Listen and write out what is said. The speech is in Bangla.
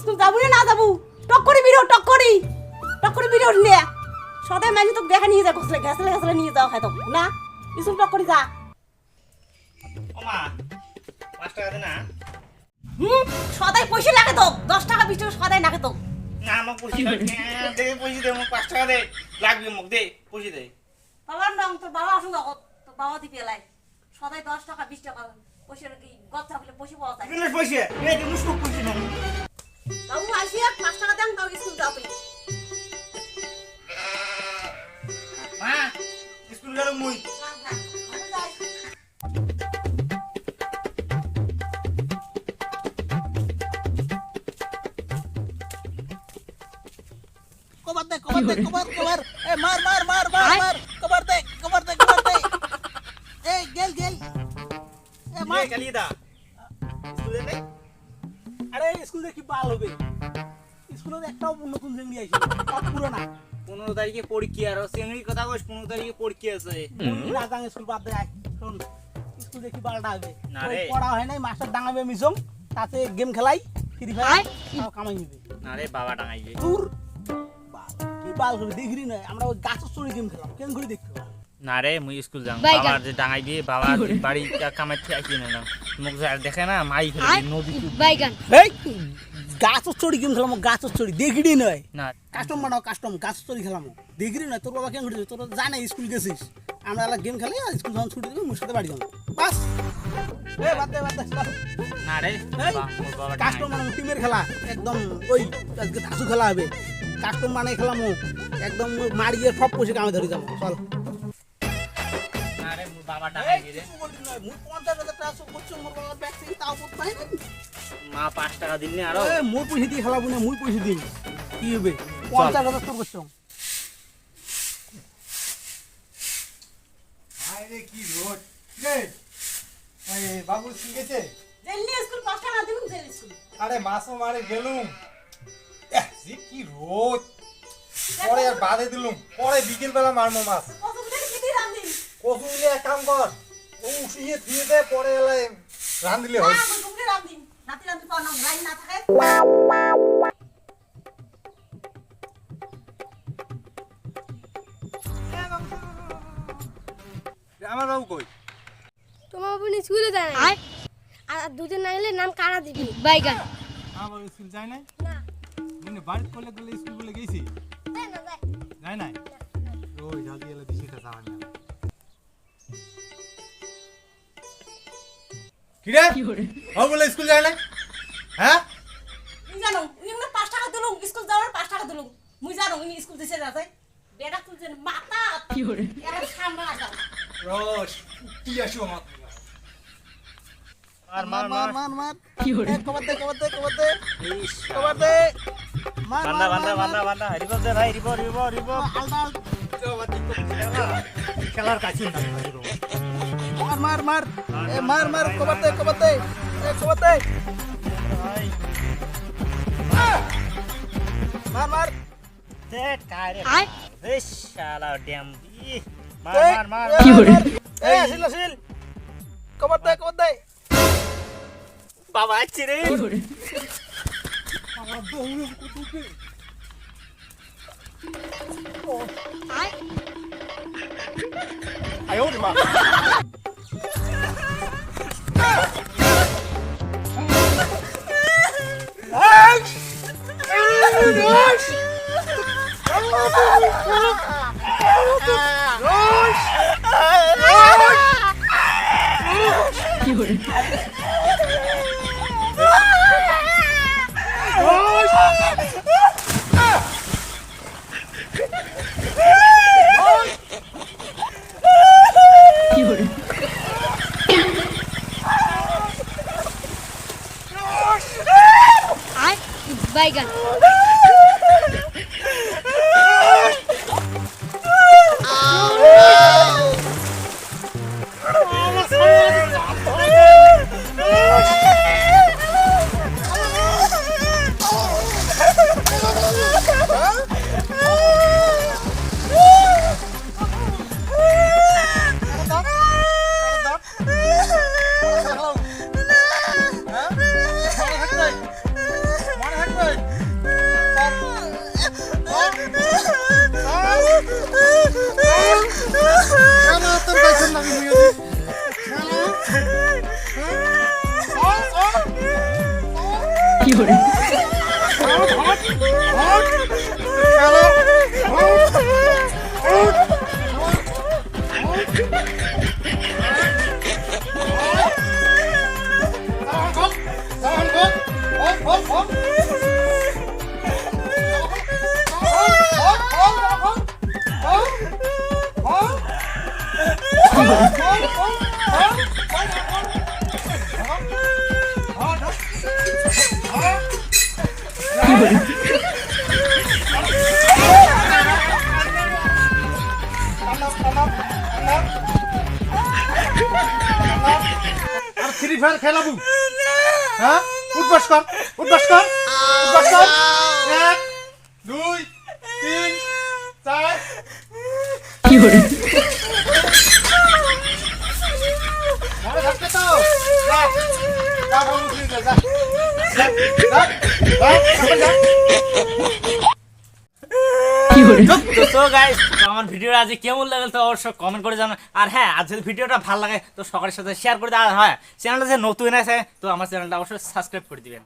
স্কুল যাব না না যাব। টক করে বিরো টক করি। টক করে বিরো নে সদাই মাঝে তো দেখা নিয়ে যা ঘসলে ঘাসলে ঘাসলে নিয়ে যাও খাই না? স্কুল টক করে যা। ওমা পাঁচ টাকা দে না। হুম? সদাই পয়সা লাগে তো দশ টাকা বিশ টাকা সদাই লাগে তো না আমাকে পয়সা দে দে পয়সা দে আমাকে পাঁচ টাকা দে। লাগবে মোক দে পয়সা দে। বাবার নাম তোর বাবা দেখো তোর বাবা দিবি এলাই সদাই দশ টাকা বিশ টাকা পয়সা কি বলে পাওয়া যায়। এই না বাবু আসিয়া পাঁচ টাকা দেন স্কুল যাও মা স্কুল মুই। কবার দে কবার দে কবার কবার এ মার মার মার মার মার। কবার দে কবার দে কবার দে। এ গেল গেল। এ মার দা। স্কুলে নেই আরে স্কুলে কি বাল হবে। স্কুলে একটাও নতুন আইছে সব পুরোনা। পনেরো তারিখে পরীক্ষা আর চিংড়ির কথা কইস পনেরো তারিখে পরীক্ষা আছে। না যাং স্কুল বাদ দে শোন। স্কুলে কি বালটা হবে। না রে। পড়া হয় নাই মাস্টার ডাঙাবে মিসং তাতে গেম খেলাই ফ্রি ফায়ার কামাই নিবে। না রে বাবা টাঙাই গে দূর। বাল, কি বাল হবে নয় আমরা ওই গাছের চড়ি গেম খেলাম। কেন করে দেখতে পাবো না রে মুই স্কুল যাম। বাবার যে ডাঙাই দিয়ে বাবা বাড়ি কামাই থেকে আসি না না। মুখ যা দেখে না মাই ফেলে নদী বাইগান এই গাছের চড়ি গেম খেলাম গাছের চড়ি দেখিরি নয়। না কাস্টম বানাও কাস্টম গাছ চুরি খেলাম। দেখিরি না তোর বাবা কেন ঘুরেছে তোর জানে স্কুল গেছিস। আমরা এলা গেম খেলি আর স্কুল যখন ছুটি দিবি মুর সাথে বাড়ি যাব। বাস। এ বাদ দে বাদ দে না রে কাস্টম মানে টিমের খেলা। একদম ওই আজকে ধাসু খেলা হবে। কাস্টম মানে খেলাম একদম মারিয়ে সব পয়সা কামে ধরে যাব। চল। না রে মোর বাবা ডাঙাই গে রে মা পাঁচ টাকা দিন নি আরও। মোর পয়সা দিয়ে খেলাবো না মুই পয়সা দিন কি হবে? পঞ্চাশ হাজার তোর করছ। আরে কি রোদ। রে? এই বাবু ঠিক আছে স্কুল পাঁচ টাকা দিবি জেল স্কুল। আরে মাসও মারে গেলুম। এহ, কি রোদ। পরে আর বাদে দিলুম। পরে বিকেল বেলা মারমো মাছ কত বুঝে কি দিয়ে রান্দিন কচু নিয়ে এক কাম কর। ও উঠিয়ে দিয়ে দে পরে এলে রাঁধলে না হয়। না না আমার বাবু কই? তোমার স্কুলে যায় না আর দুজন না গেলে নাম কারা দিবি? বাইগান। আমার বাবু স্কুল যায় নাই? না। মানে বাড়ি করলে করলে স্কুল বলে গেছি? যায় না যায়। যায় নাই? ওই জলদি এলে দিছি তা যাওয়া ও বলে স্কুল যায় নাই হ্যাঁ? জানো উনি মানে পাঁচ টাকা দিলুম স্কুল যাওয়ার পাঁচ টাকা দিলুম মুই জানো উনি স্কুল দিছে যাতে। বেটা তুলছে মাথা এরা সামনে আসা রোশ কি আসো আমার? আর মার মার মার। মার মার। মার এ, দে কবার দে কবার দে। ইস, দে। মার বান্দা বান্দা বান্দা বান্দা। রিবো দে ভাই রিবো রিবো রিবো আলদা আলদা খেলার কাছে না মার মার মার। এ মার মার কবার দে কবার দে এ কবার দে মার মার। দে কারে। বেশ শালা ড্যাম। ই মার মার মার। এ, মার। মার। এ আসিল আসিল। কবার দে কবার দে বাবা আছে রে। আয়। বাইগান মনে থাকবে তোর গাইছেন নাকি মুই শালা আর ফ্রি ফায়ার খেলাবু। হ্যাঁ? উঠবাস কর উঠবাস কর উঠবাস কর এক দুই তিন চার। মনে থাকবে তো। যা যা বলু তুই যা যা যা যা যা যা তো সো গাইস আমার ভিডিওটা আজ কেমন লাগল তো অবশ্যই কমেন্ট করে জানান আর হ্যাঁ আজ যদি ভিডিওটা ভালো লাগে, তো সকালের সাথে শেয়ার করে দেওয়া হয় চ্যানেলটা যে নতুন আছে, তো আমার চ্যানেলটা অবশ্যই সাবস্ক্রাইব করে দিবেন।